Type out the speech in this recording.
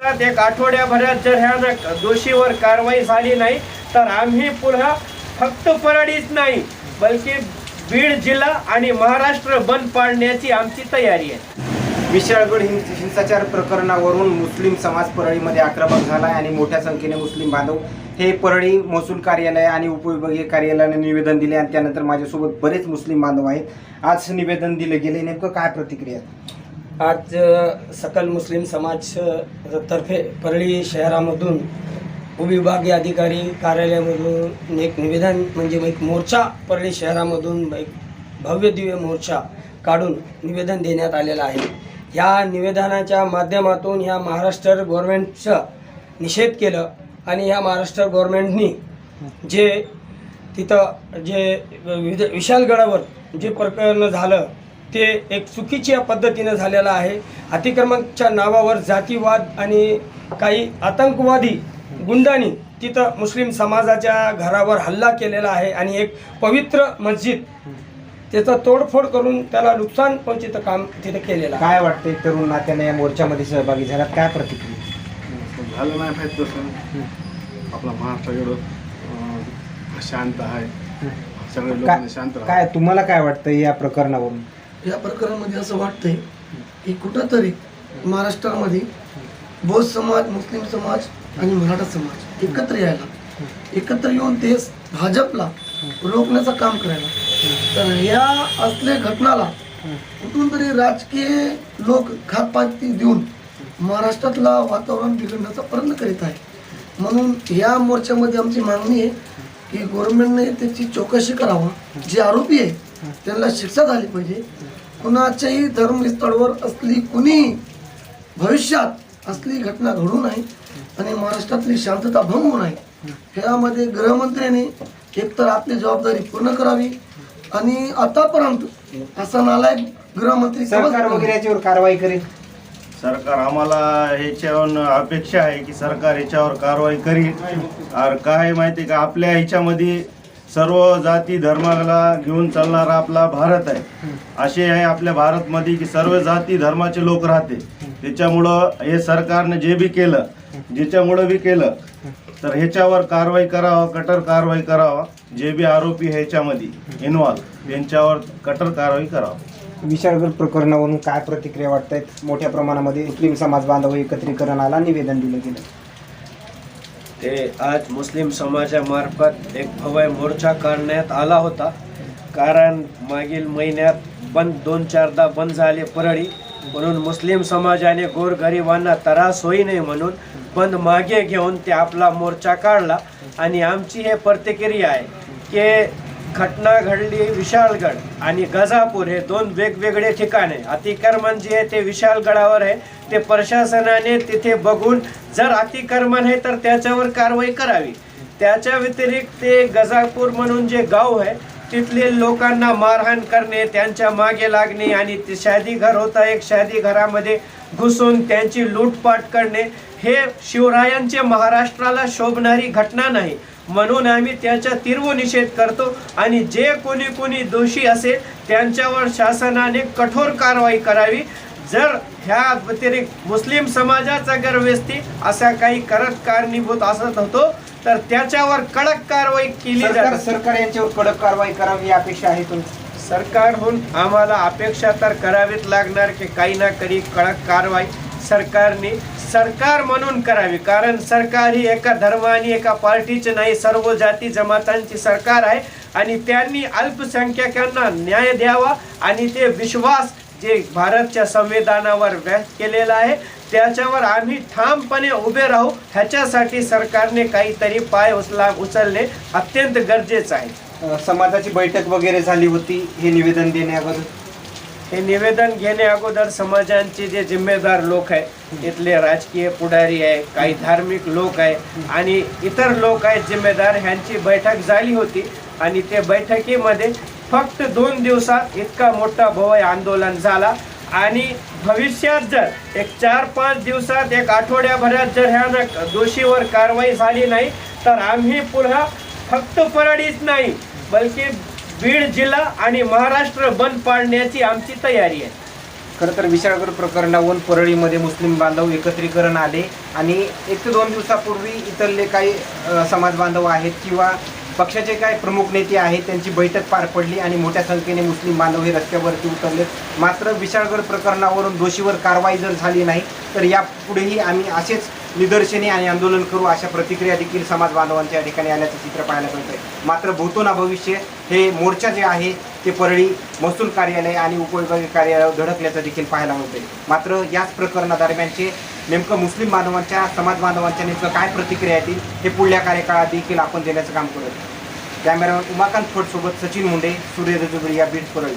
एक आठवड्याभरात जर ह्या दोषीवर कारवाई झाली नाही तर आम्ही पुन्हा फक्त परळीच नाही बल्कि बीड जिल्हा आणि महाराष्ट्र बंद पाडण्याची आमची तयारी आहे. विशाळगड हिं हिंसाचार प्रकरणावरून मुस्लिम समाज परळीमध्ये आक्रमक झाला आहे आणि मोठ्या संख्येने मुस्लिम बांधव हे परळी महसूल कार्यालय आणि उपविभागीय कार्यालयाने निवेदन दिले आणि त्यानंतर माझ्यासोबत बरेच मुस्लिम बांधव आहेत. आज निवेदन दिले गेले. नेमकं काय प्रतिक्रिया आज सकल मुस्लिम समाज तर्फे परळी शहरामधून उपविभागीय अधिकारी कार्यालयामधून एक निवेदन म्हणजे एक मोर्चा परळी शहरामधून एक भव्य दिव्य मोर्चा काढून निवेदन देण्यात आलेलं आहे. या निवेदनाच्या माध्यमातून ह्या महाराष्ट्र गव्हर्मेंटचं निषेध केलं आणि ह्या महाराष्ट्र गव्हर्मेंटनी जे तिथं जे विध विशालगडावर जे प्रकरण झालं ते एक चुकीच्या पद्धतीनं झालेलं आहे. अतिक्रमणच्या नावावर जातीवाद आणि काही आतंकवादी गुंडांनी तिथं मुस्लिम समाजाच्या घरावर हल्ला केलेला आहे आणि एक पवित्र मस्जिद त्याचं तोडफोड करून त्याला नुकसान पोहोचीचं काम तिथं केलेलं आहे. काय वाटतंय तरुण नात्याने या मोर्चामध्ये सहभागी झाल्यात? काय प्रतिक्रिया? झालं नाही पाहिजे तसं. आपला महाराष्ट्र एवढं अं, शांत आहे. सगळे काय लोकांनी शांत काय तुम्हाला काय वाटतं या प्रकरणावरून? या प्रकरणामध्ये असं वाटतंय की कुठंतरी महाराष्ट्रामध्ये बौद्ध समाज मुस्लिम समाज आणि मराठा समाज एकत्र यायला एकत्र येऊन ते भाजपला रोखण्याचं काम करायला. तर या असल्या घटनाला कुठून तरी राजकीय लोक खातपाती देऊन महाराष्ट्रातला वातावरण बिघडण्याचा प्रयत्न करीत आहे म्हणून या मोर्चामध्ये आमची मागणी आहे की गव्हर्नमेंटने त्याची चौकशी करावा. जे आरोपी आहे त्यांना शिक्षा झाली पाहिजे. कुणाच्याही धर्मस्थळावर असली कुणी भविष्यात असली घटना घडू नये आणि महाराष्ट्रातली शांतता भंग होऊ नये ह्यामध्ये गृहमंत्र्यांनी एकतर आपली जबाबदारी पूर्ण करावी आणि आतापर्यंत असा नालायक गृहमंत्री सरकार. वगैरे याच्यावर कारवाई करेल? सरकार आम्हाला ह्याच्यावर अपेक्षा आहे की सरकार याच्यावर कारवाई करील. और काय माहिती का? आपल्या ह्याच्यामध्ये सर्व जाती धर्माला घेऊन चालणारा आपला भारत आहे. असे आहे आपल्या भारतमध्ये की सर्व जाती धर्माचे लोक राहते. त्याच्यामुळं हे सरकारने जे बी केलं ज्याच्यामुळं बी केलं तर ह्याच्यावर कारवाई करावं कटर कारवाई करावा जे बी आरोपी ह्याच्यामध्ये इन्व्हॉल्व त्यांच्यावर कटर कारवाई करावं. विशाळगड प्रकरणावरून काय प्रतिक्रिया वाटत आहेत मोठ्या प्रमाणामध्ये मुस्लिम समाज बांधव एकत्रीकरणाला निवेदन दिलं गेलं. ते आज मुस्लिम समाजामार्फत एक भव्य मोर्चा काढण्यात आला होता. कारण मागील महिन्यात बंद दोन चारदा बंद झाले परळी. म्हणून मुस्लिम समाजाने गोरगरिबांना त्रास होई नये म्हणून बंद मागे घेऊन ते आपला मोर्चा काढला. आणि आमची हे प्रतिक्रिया आहे की घटना घडली विशाळगड आणि गजापूर हे दोन वेगवेगळे ठिकाण. आहे अतिक्रमण जे आहे ते विशाळगडावर आहे. ते प्रशासनाने तिथे बघून जर अतिक्रमण आहे तर त्याच्यावर कारवाई करावी. त्याच्या व्यतिरिक्त ते गजापूर म्हणून जे गाव आहे तिथले लोकांना मारहाण करणे त्यांच्या मागे लागणे आणि ते शादी घर होता. एक शादी घरामध्ये घुसून त्यांची लूटपाट करणे. हे शिवरायांचे महाराष्ट्राला शोभणारी घटना नाही. म्हणून आम्ही त्याचा तीव्र निषेध करतो आणि जे कोणी कोणी दोषी असेल त्यांच्यावर शासनाने कठोर कारवाई करावी. जर ह्या व्यतिरिक्त मुस्लिम समाजाचा जर व्यक्ती असा काही करत कारणीभूत असत होतो तर त्याच्यावर कडक कारवाई केली जाते. सरकार यांच्यावर कडक कारवाई करावी ही अपेक्षा आहे तुमची? सरकारहून आम्हाला अपेक्षा तर करावीच लागणार की काही ना काही कडक कारवाई सरकारने सरकार म्हणून करावी. कारण सरकार ही एका धर्माने एका पार्टीचे नाही सर्व जाती जमातांची सरकार आहे. आणि त्यांनी अल्पसंख्याकांना न्याय द्यावा आणि ते विश्वास जे भारतच्या संविधानावर व्यक्त केलेला आहे त्याच्यावर आम्ही ठामपणे उभे राहू. ह्याच्यासाठी सरकारने काहीतरी पाय उचला उचलणे अत्यंत गरजेचं आहे. समाजाची बैठक वगैरे झाली होती हे निवेदन देण्याबद्दल हे निवेदन घेणे अगोदर समाजांचे जे जिम्मेदार लोक आहे इथले राजकीय पुढारी आहे काही धार्मिक लोक आहे आणि इतर लोक आहेत जिम्मेदार ह्यांची बैठक झाली होती आणि ते बैठकीमध्ये फक्त दोन दिवसात इतका मोठा भवय आंदोलन झाला. आणि भविष्यात जर एक चार पाच दिवसात एक आठवड्याभरात जर ह्या दोषीवर कारवाई झाली नाही तर आम्ही पुन्हा फक्त परळीच नाही बल्कि बीड जिल्हा आणि महाराष्ट्र बंद पाडण्याची आमची तयारी आहे. खरं तर विशाळगड प्रकरणावरून परळीमध्ये मुस्लिम बांधव एकत्रीकरण आले आणि एक ते दोन दिवसापूर्वी इतरले काही समाज बांधव आहेत किंवा पक्षाचे काही प्रमुख नेते आहेत त्यांची बैठक पार पडली आणि मोठ्या संख्येने मुस्लिम बांधव हे रस्त्यावरती उतरले. मात्र विशाळगड प्रकरणावरून दोषीवर कारवाई जर झाली नाही तर यापुढेही आम्ही असेच निदर्शने आणि आंदोलन करू अशा प्रतिक्रिया देखील समाज बांधवांच्या या ठिकाणी आल्याचं चित्र पाहायला मिळतंय. मात्र भूतोना भविष्य हे मोर्चा जे आहे ते परळी महसूल कार्यालय आणि उपविभागीय कार्यालयावर धडकल्याचं देखील पाहायला मिळतंय. मात्र याच प्रकरणादरम्यानचे नेमकं मुस्लिम बांधवांच्या समाज बांधवांच्या नेमकं काय प्रतिक्रिया येतील हे पुढल्या कार्यकाळात देखील आपण देण्याचं काम करत कॅमेरामॅन उमाकांत फोटसोबत सचिन मुंडे सूर्य रजुबरी या बीड परळी.